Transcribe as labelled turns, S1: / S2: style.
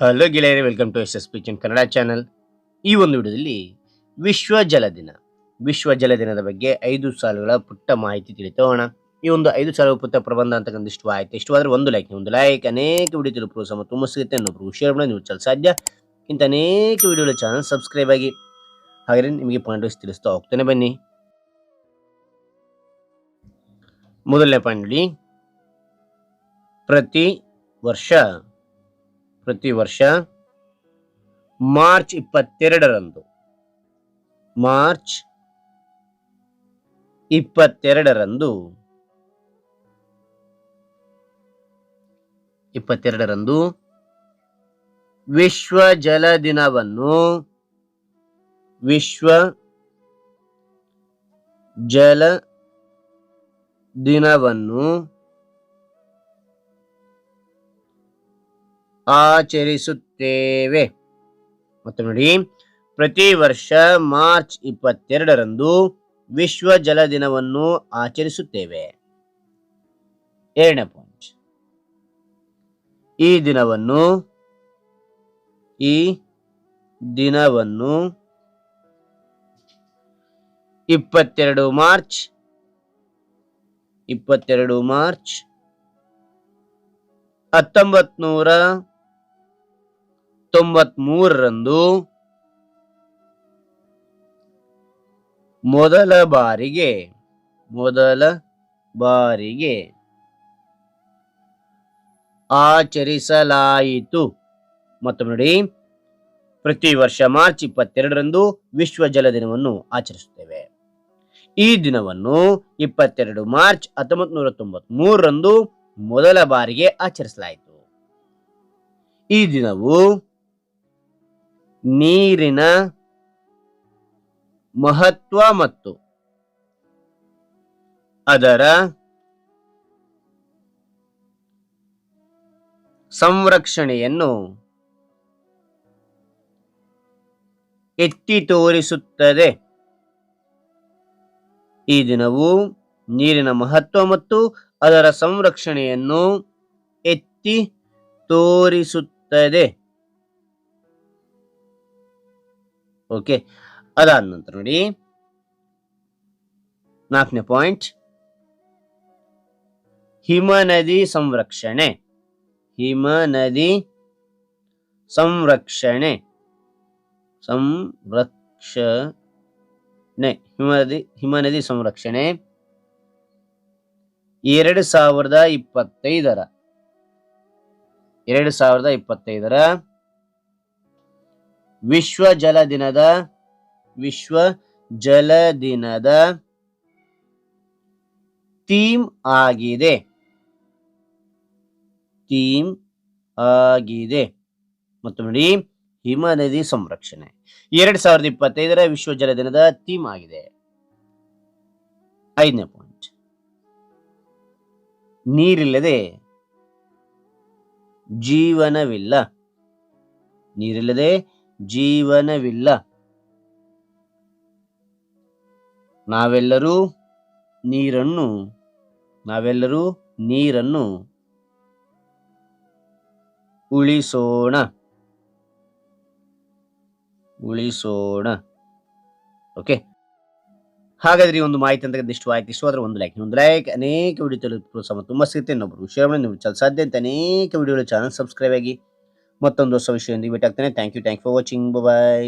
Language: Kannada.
S1: ಹಲೋ ಗೆಳೆಯರೇ welcome to S S P Kannada channel ಈ ಒಂದು ವಿಡಿಯೋದಲ್ಲಿ ವಿಶ್ವ ಜಲ ದಿನ. ವಿಶ್ವ ಜಲ ದಿನದ ಬಗ್ಗೆ ಐದು ಸಾಲುಗಳ ಪುಟ್ಟ ಮಾಹಿತಿ ತಿಳಿತೋಣ. ಈ ಒಂದು ಐದು ಸಾಲು ಪುಟ್ಟ ಪ್ರಬಂಧ ಅಂತಕ್ಕಂಥ ಇಷ್ಟ ಆಯ್ತು ಇಷ್ಟವಾದ್ರೆ ಒಂದು ಲೈಕ್ ಒಂದು ಲೈಕ್ ಅನೇಕ ವಿಡಿಯೋ ತಿಳಿದು ಸಮ ತುಂಬ ಸಿಗುತ್ತೆ. ಅನ್ನೋಬ್ರು ಶೇರ್ ಮಾಡಿ ನೀವು ಚಲ ಸಾಧ್ಯ. ಇಂಥ ಅನೇಕ ವಿಡಿಯೋಗಳ ಚಾನಲ್ ಸಬ್ಸ್ಕ್ರೈಬ್ ಆಗಿ. ಹಾಗೆ ನಿಮಗೆ ಪಾಯಿಂಟ್ ತಿಳಿಸ್ತಾ ಹೋಗ್ತಾನೆ. ಬನ್ನಿ. ಮೊದಲನೇ ಪಾಯಿಂಟ್ ಪ್ರತಿ ವರ್ಷ ಪ್ರತಿ ವರ್ಷ ಮಾರ್ಚ್ ಇಪ್ಪತ್ತೆರಡರಂದು. ಮಾರ್ಚ್ ಇಪ್ಪತ್ತೆರಡರಂದು. ಇಪ್ಪತ್ತೆರಡರಂದು ವಿಶ್ವ ಜಲ ದಿನವನ್ನು ವಿಶ್ವ ಜಲ ದಿನವನ್ನು ಆಚರಿಸುತ್ತೇವೆ. ಮತ್ತು ನೋಡಿ, ಪ್ರತಿ ವರ್ಷ ಮಾರ್ಚ್ ಇಪ್ಪತ್ತೆರಡರಂದು ವಿಶ್ವ ಜಲ ದಿನವನ್ನು ಆಚರಿಸುತ್ತೇವೆ. ಎರಡನೇ ಪಾಯಿಂಟ್ ಈ ದಿನವನ್ನು ಈ ದಿನವನ್ನು ಇಪ್ಪತ್ತೆರಡು ಮಾರ್ಚ್ ಇಪ್ಪತ್ತೆರಡು ಮಾರ್ಚ್ ಹತ್ತೊಂಬತ್ ನೂರ ತೊಂಬತ್ಮೂರರಂದು ಮೊದಲ ಬಾರಿಗೆ ಮೊದಲ ಬಾರಿಗೆ ಆಚರಿಸಲಾಯಿತು. ಮತ್ತು ನೋಡಿ, ಪ್ರತಿ ವರ್ಷ ಮಾರ್ಚ್ ಇಪ್ಪತ್ತೆರಡರಂದು ವಿಶ್ವ ಜಲ ದಿನವನ್ನು ಆಚರಿಸುತ್ತೇವೆ. ಈ ದಿನವನ್ನು ಇಪ್ಪತ್ತೆರಡು ಮಾರ್ಚ್ ಹತ್ತೊಂಬತ್ ನೂರ ತೊಂಬತ್ ಮೂರರಂದು ಮೊದಲ ಬಾರಿಗೆ ಆಚರಿಸಲಾಯಿತು. ಈ ದಿನವು ನೀರಿನ ಮಹತ್ವ ಮತ್ತು ಅದರ ಸಂರಕ್ಷಣೆಯನ್ನು ಎತ್ತಿ ತೋರಿಸುತ್ತದೆ. ಈ ದಿನವು ನೀರಿನ ಮಹತ್ವ ಮತ್ತು ಅದರ ಸಂರಕ್ಷಣೆಯನ್ನು ಎತ್ತಿ ತೋರಿಸುತ್ತದೆ. ಓಕೆ, ಅದಾದ ನಂತರ ನೋಡಿ. ನಾಲ್ಕನೇ ಪಾಯಿಂಟ್ ಹಿಮ ನದಿ ಸಂರಕ್ಷಣೆ. ಹಿಮ ನದಿ ಸಂರಕ್ಷಣೆ. ಸಂರಕ್ಷಣೆ. ಹಿಮನದಿ ಹಿಮ ನದಿ ಸಂರಕ್ಷಣೆ. ಎರಡು ಸಾವಿರದ ಇಪ್ಪತ್ತೈದರ. ಎರಡು ಸಾವಿರದ ಇಪ್ಪತ್ತೈದರ. ವಿಶ್ವ ಜಲ ದಿನದ, ವಿಶ್ವ ಜಲ ದಿನದ ಥೀಮ್ ಆಗಿದೆ. ಥೀಮ್ ಆಗಿದೆ. ಮತ್ತು ನೋಡಿ, ಹಿಮ ನದಿ ಸಂರಕ್ಷಣೆ. ಎರಡ್ ಸಾವಿರದ ಇಪ್ಪತ್ತೈದರ ವಿಶ್ವ ಜಲ ದಿನದ ಥೀಮ್ ಆಗಿದೆ. ಐದನೇ ಪಾಯಿಂಟ್. ನೀರಿಲ್ಲದೆ ಜೀವನವಿಲ್ಲ. ನೀರಿಲ್ಲದೆ ಜೀವನವಿಲ್ಲ. ನಾವೆಲ್ಲರೂ ನೀರನ್ನು ನಾವೆಲ್ಲರೂ ನೀರನ್ನು ಉಳಿಸೋಣ. ಉಳಿಸೋಣ. ಓಕೆ ಹಾಗಾದ್ರೆ ಒಂದು ಮಾಹಿತಿ ಅಂತ ಇಷ್ಟು ಆಯ್ತು ಇಷ್ಟವಾದ್ರೆ ಒಂದು ಲೈಕ್ ಒಂದು ಲೈಕ್ ಅನೇಕ ವಿಡಿಯೋ ತಿಳಿದು ಪ್ರೋತ್ಸಾಹ ತುಂಬ ಸಿಗುತ್ತೆ ಇನ್ನೊಬ್ಬರು ಮಾಡಿ ನೀವು ಸಾಧ್ಯ ಅಂತ ಅನೇಕ ವಿಡಿಯೋಗಳು ಚಾನಲ್ ಸಬ್ಸ್ಕ್ರೈಬ್ ಆಗಿ ಮತ್ತೊಂದು ಹೊಸ ವಿಷಯದೊಂದಿಗೆ ಭೇಟಿ ಆಗ್ತೇನೆ thank you thank for watching bye